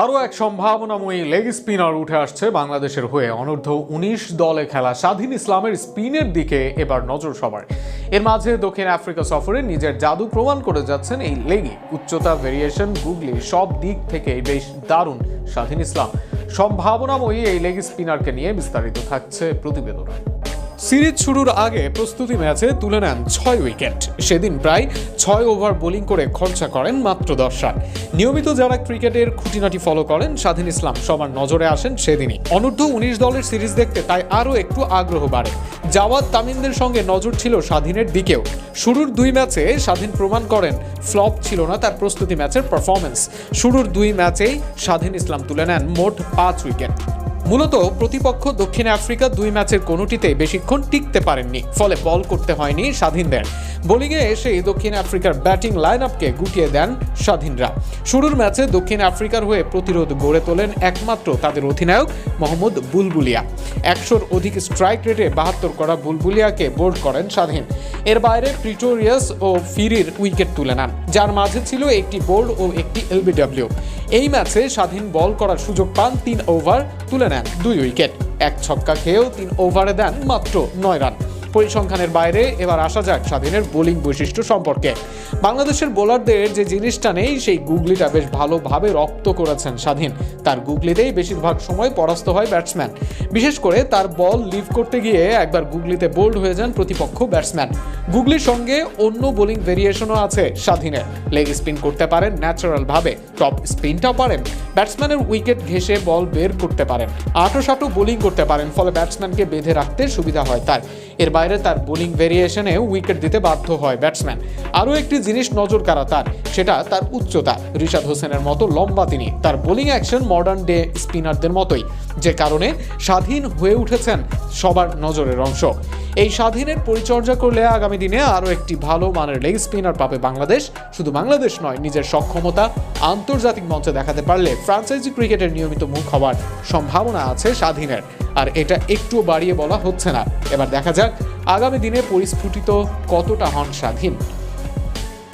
আরও এক সম্ভাবনাময়ী leg spinner উঠে আসছে বাংলাদেশের হয়ে। অনূর্ধ্ব উনিশ দলে খেলা স্বাধীন ইসলামের স্পিনের দিকে এবার নজর সবার। এর মাঝে দক্ষিণ আফ্রিকা সফরে নিজের জাদু প্রমাণ করে যাচ্ছেন এই লেগি উচ্চতা ভেরিয়েশন গুগলি সব দিক থেকে বেশ দারুণ স্বাধীন ইসলাম। সম্ভাবনাময়ী এই লেগ স্পিনারকে নিয়ে বিস্তারিত থাকছে প্রতিবেদনে। সিরিজ শুরুর আগে প্রস্তুতি ম্যাচে তুলে নেন ছয় উইকেট। সেদিন প্রায় ছয় ওভার বোলিং করে খরচা করেন মাত্র দশ রান। নিয়মিত যারা ক্রিকেটের খুঁটিনাটি ফলো করেন, স্বাধীন ইসলাম সবার নজরে আসেন সেদিনই। অনূর্ধ্ব উনিশ দলের সিরিজ দেখতে তাই আরও একটু আগ্রহ বাড়ে। জাওয়াদ তামিমদের সঙ্গে নজর ছিল স্বাধীনের দিকেও। শুরুর দুই ম্যাচে স্বাধীন প্রমাণ করেন, ফ্লপ ছিল না তার প্রস্তুতি ম্যাচের পারফরমেন্স শুরুর দুই ম্যাচেই স্বাধীন ইসলাম তুলে নেন মোট পাঁচ উইকেট। মূলত প্রতিপক্ষ দক্ষিণ আফ্রিকা দুই ম্যাচের কোনোটিতে বেশিক্ষণ টিকতে পারেননি, ফলে বল করতে হয়নি স্বাধীনদের। বোলিংয়ে এসে দক্ষিণ আফ্রিকার ব্যাটিং লাইন আপকে গুটিয়ে দেন স্বাধীনরা। শুরুর ম্যাচে দক্ষিণ আফ্রিকার হয়ে প্রতিরোধ গড়ে তোলেন একমাত্র তাদের অধিনায়ক মোহাম্মদ বুলবুলিয়া। একশোর অধিক স্ট্রাইক রেটে বাহাত্তর করা বুলবুলিয়াকে বোল্ড করেন স্বাধীন। এর বাইরে প্রিটোরিয়াস ও ফিরির উইকেট তুলে নেন, যার মাঝে ছিল একটি বোল্ড ও একটি এলবিডব্লিউ এই ম্যাচে স্বাধীন বল করার সুযোগ পান তিন ওভার তুলে নেন। দুই উইকেট এক ছক্কা খেয়েও তিন ওভারে দেন মাত্র নয় রান। পরিসংখ্যানের বাইরে এবার আসা যাক স্বাধীনের বোলিং বৈশিষ্ট্য সম্পর্কে। বাংলাদেশের বোলারদের যে জিনিসটা নেই, সেই গুগলিটা বেশ ভালোভাবে রপ্ত করেছেন স্বাধীন। তার গুগলিতেই বেশিরভাগ সময় পরাস্ত হয় ব্যাটসম্যান। বিশেষ করে তার বল লিভ করতে গিয়ে একবার গুগলিতে বোল্ড হয়ে যান প্রতিপক্ষ ব্যাটসম্যান। গুগলির সঙ্গে অন্য বোলিং ভেরিয়েশনও আছে স্বাধীনের। লেগ স্পিন করতে পারেন ন্যাচারাল ভাবে টপ স্পিনটাও পারেন। ব্যাটসম্যানের উইকেট ঘেসে বল বের করতে পারেন। আটো সাটো বোলিং করতে পারেন, ফলে ব্যাটসম্যানকে বেঁধে রাখতে সুবিধা হয় তার। এর বাইরে তার বোলিং ভেরিয়েশনে উইকেট দিতে বাধ্য হয় ব্যাটসম্যান। আরও একটি জিনিস নজর কাড়া তার, সেটা তার উচ্চতা। রিশাদ হোসেনের মতো লম্বা তিনি। তার বোলিং অ্যাকশন মডার্ন ডে স্পিনারদের মতোই, যে কারণে স্বাধীন হয়ে উঠেছেন সবার নজরের অংশ। এই স্বাধীনের পরিচর্যা করলে আগামী দিনে আরও একটি ভালো মানের লেগ স্পিনার পাবে বাংলাদেশ। শুধু বাংলাদেশ নয়, নিজের সক্ষমতা আন্তর্জাতিক মঞ্চে দেখাতে পারলে ফ্রাঞ্চাইজি ক্রিকেটের নিয়মিত মুখ হওয়ার সম্ভাবনা আছে স্বাধীনের। আর এটা একটু বাড়িয়ে বলা হচ্ছে না। এবার দেখা যাক আগামী দিনে পরিস্ফুটিত কতটা হন স্বাধীন।